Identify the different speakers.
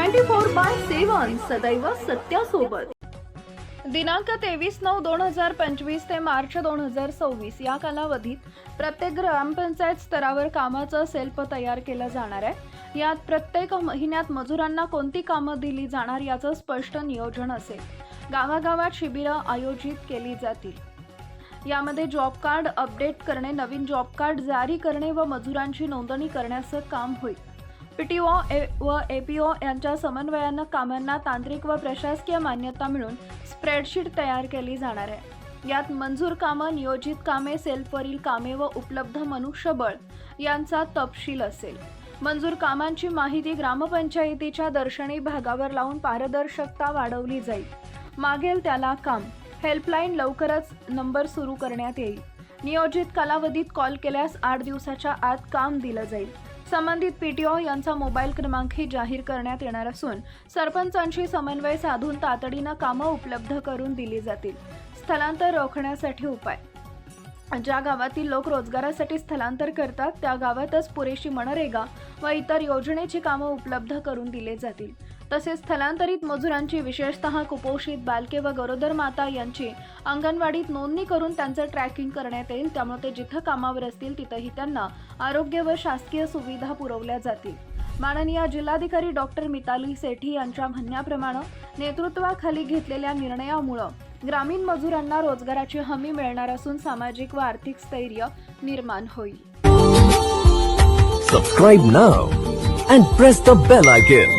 Speaker 1: Twenty four by seven सदैव सत्यासोबत. दिनांक तेवीस नऊ दोन हजार पंचवीस ते मार्च दोन हजार सव्वीस या कालावधीत प्रत्येक ग्रामपंचायत स्तरावर कामाचं सेल्फ तयार केलं जाणार आहे. यात प्रत्येक महिन्यात मजुरांना कोणती कामं दिली जाणार याचं स्पष्ट नियोजन असेल. गावागावात शिबिरं आयोजित केली जातील. यामध्ये जॉब कार्ड अपडेट करणे नवीन जॉब कार्ड जारी करणे व मजुरांची नोंदणी करण्याचं काम होईल. पीटीओ व एपीओ यांच्या समन्वयानं कामांना तांत्रिक व प्रशासकीय मान्यता मिळून स्प्रेडशीट तयार केली जाणार आहे. यात मंजूर कामं नियोजित कामे सेल्फवरील कामे व उपलब्ध मनुष्यबळ यांचा तपशील असेल. मंजूर कामांची माहिती ग्रामपंचायतीच्या दर्शनी भागावर लावून पारदर्शकता वाढवली जाईल. मागेल त्याला काम. हेल्पलाईन लवकरच नंबर सुरू करण्यात येईल. नियोजित कालावधीत कॉल केल्यास आठ दिवसाच्या आत काम दिलं जाईल. संबंधित पीटीओ यांचा मोबाईल क्रमांकही जाहीर करण्यात येणार असून सरपंचांशी समन्वय साधून तातडीनं कामं उपलब्ध करून दिली जातील. स्थलांतर रोखण्यासाठी उपाय. ज्या गावातील लोक रोजगारासाठी स्थलांतर करतात त्या गावातच पुरेशी मनरेगा व इतर योजनेची कामं उपलब्ध करून दिले जातील. तसेच स्थलांतरित मजुरांची विशेषतः कुपोषित बालके व गरोदर माता यांची अंगणवाडीत नोंदणी करून त्यांचं ट्रॅकिंग करण्यात येईल. त्यामुळे ते जिथं कामावर असतील तिथंही त्यांना आरोग्य व शासकीय सुविधा पुरवल्या जातील. माननीय जिल्हाधिकारी डॉक्टर मिताली सेठी यांच्या म्हणण्याप्रमाणे नेतृत्वाखाली घेतलेल्या निर्णयामुळं ग्रामीण मजुरांना रोजगाराची हमी मिळणार असून सामाजिक व आर्थिक स्थैर्य निर्माण होईल.
Speaker 2: Subscribe now and press the bell icon